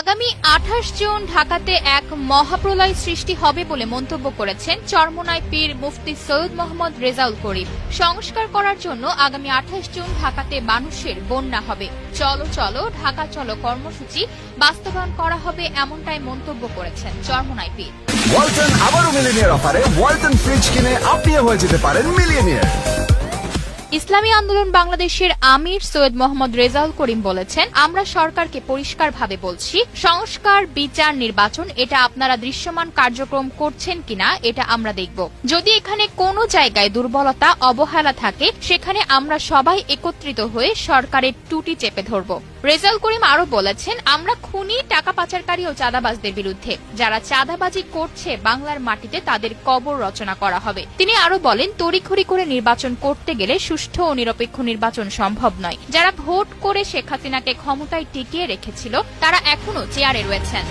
আগামী আঠাশ জুন ঢাকাতে এক মহাপ্রলয় সৃষ্টি হবে বলে মন্তব্য করেছেন চরমোনাই পীর মুফতি সৈয়দ মোহাম্মদ রেজাউল করিম। সংস্কার করার জন্য আগামী আঠাশ জুন ঢাকাতে মানুষের বন্যা হবে। চলো চলো, ঢাকা চলো কর্মসূচি বাস্তবায়ন করা হবে এমনটাই মন্তব্য করেছেন চরমোনাই পীর। ওয়ালটন আবারও মিলিনিয়ার অফারে ওয়ালটন ফ্রিজ কিনে আপনিও হয়ে যেতে পারেন ইসলামী আন্দোলন বাংলাদেশের আমির সৈয়দ মোহাম্মদ রেজাউল করিম বলেছেন, আমরা সরকারকে পরিষ্কারভাবে বলছি, সংস্কার, বিচার, নির্বাচন, এটা আপনারা দৃশ্যমান কার্যক্রম করছেন কিনা, এটা আমরা দেখব। যদি এখানে কোনো জায়গায় দুর্বলতা, অবহেলা থাকে, সেখানে আমরা সবাই একত্রিত হয়ে সরকারের টুটি চেপে ধরব। রেজাউল করিম আরও বলেছেন, আমরা খুনি, টাকা পাচারকারী ও চাঁদাবাজদের বিরুদ্ধে। যারা চাঁদাবাজি করছে বাংলার মাটিতে, তাদের কবর রচনা করা হবে। তিনি আরও বলেন, তড়িঘড়ি করে নির্বাচন করতে গেলে সুষ্ঠু ও নিরপেক্ষ নির্বাচন সম্ভব নয়। যারা ভোট করে শেখ হাসিনাকে ক্ষমতায় টিকিয়ে রেখেছিল, তারা এখনও চেয়ারে রয়েছেন।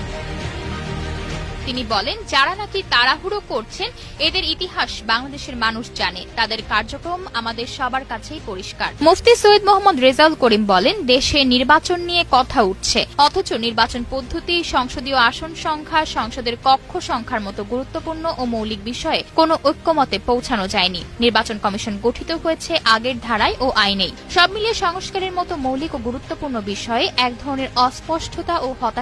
তিনি বলেন, যারা নাকি তাড়াহুড়ো করছেন, এদের ইতিহাস বাংলাদেশের মানুষ জানে। তাদের কার্যক্রম আমাদের সবার কাছেই পরিষ্কার। মুফতি সৈয়দ মোহাম্মদ রেজাউল করিম বলেন, দেশে নির্বাচন নিয়ে কথা উঠছে। অথচ নির্বাচন পদ্ধতি, সংসদীয় আসন সংখ্যা, সংসদের কক্ষ সংখ্যার মতো গুরুত্বপূর্ণ ও মৌলিক বিষয়ে কোনো ঐক্যমতে পৌঁছানো যায়নি। নির্বাচন কমিশন গঠিত হয়েছে আগের ধারায় ও আইনেই। সব মিলিয়ে সংস্কারের মতো মৌলিক ও গুরুত্বপূর্ণ বিষয়ে এক ধরনের অস্পষ্টতা ও হতাশা